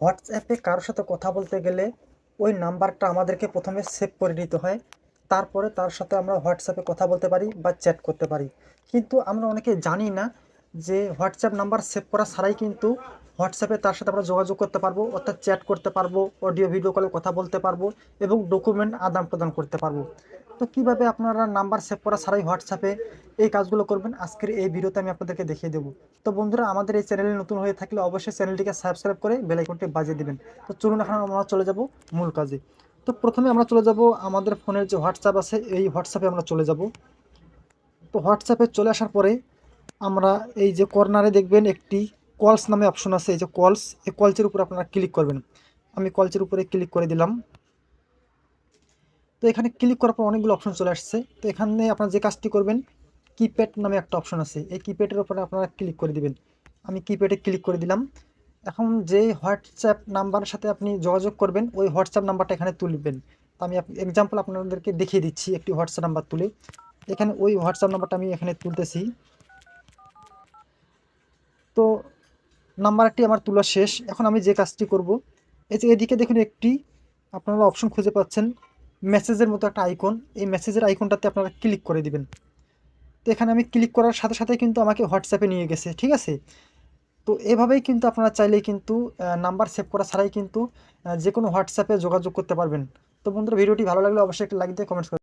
হোয়াটসঅ্যাপে কারোর সাথে কথা বলতে গেলে ওই নাম্বারটা আমাদেরকে প্রথমে সেভ করে নিতে হয়। তারপরে তার সাথে আমরা হোয়াটসঅ্যাপে কথা বলতে পারি বা চ্যাট করতে পারি। কিন্তু আমরা অনেকে জানি না যে হোয়াটসঅ্যাপ নাম্বার সেভ করা ছাড়াই কিন্তু হোয়াটসঅ্যাপে তার সাথে আমরা যোগাযোগ করতে পারব, অর্থাৎ চ্যাট করতে পারব, অডিও, ভিডিও কলে কথা বলতে পারব এবং ডকুমেন্ট আদান প্রদান করতে পারব। তো কীভাবে আপনারা নাম্বার সেভ করা ছাড়াই হোয়াটসঅ্যাপে এই কাজগুলো করবেন, আজকের এই ভিডিওতে আমি আপনাদেরকে দেখিয়ে দেবো। তো বন্ধুরা, আমাদের এই চ্যানেলে নতুন হয়ে থাকলে অবশ্যই চ্যানেলটিকে সাবস্ক্রাইব করে বেল আইকনটি বাজিয়ে দিবেন। তো চলুন এখন আমরা চলে যাব মূল কাজে। তো প্রথমে আমরা চলে যাব আমাদের ফোনের যে হোয়াটসঅ্যাপ আছে, এই হোয়াটসঅ্যাপে আমরা চলে যাব। তো হোয়াটসঅ্যাপে চলে আসার পরে আমরা এই যে কর্নারে দেখবেন একটি কলস নামে অপশন আছে, এই যে কলস এই কলসের উপর আপনারা ক্লিক করবেন। আমি কলসের উপরে ক্লিক করে দিলাম। তো এখানে ক্লিক করার পর অনেকগুলো অপশন চলে আসছে। তো এখানে আপনারা যে কাজটি করবেন কিপ্যাড নামে একটা অপশন আছে। এই কিপ্যাডের উপরে আপনারা ক্লিক করে দিবেন। আমি কিপ্যাডে ক্লিক করে দিলাম। এখন যে হোয়াটসঅ্যাপ নাম্বারের সাথে আপনি যোগাযোগ করবেন, ওই হোয়াটসঅ্যাপ নাম্বারটা এখানে তুলবেন। তো আমি এক্সাম্পল আপনাদেরকে দেখিয়ে দিচ্ছি একটি হোয়াটসঅ্যাপ নাম্বার তুলে। এখানে ওই হোয়াটসঅ্যাপ নাম্বারটা আমি এখানে তুলতেছি তো নাম্বারটি আমার তোলা শেষ। এখন আমি যে কাজটি করব, এই যে এদিকে দেখুন একটি, আপনারা অপশন খুঁজে পাচ্ছেন মেসেজের মতো একটা আইকন এই মেসেজের আইকনটাতে আপনারা ক্লিক করে দিবেন। তো এখানে আমি ক্লিক করার সাথে সাথে কিন্তু আমাকে হোয়াটসঅ্যাপে নিয়ে গেছে, ঠিক আছে? তো এভাবেই কিন্তু আপনারা চাইলেই কিন্তু নাম্বার সেভ করা ছাড়াই কিন্তু যে কোনো হোয়াটসঅ্যাপে যোগাযোগ করতে পারবেন। তো বন্ধুরা, ভিডিওটি ভালো লাগলে অবশ্যই একটা লাইক দিয়ে কমেন্টস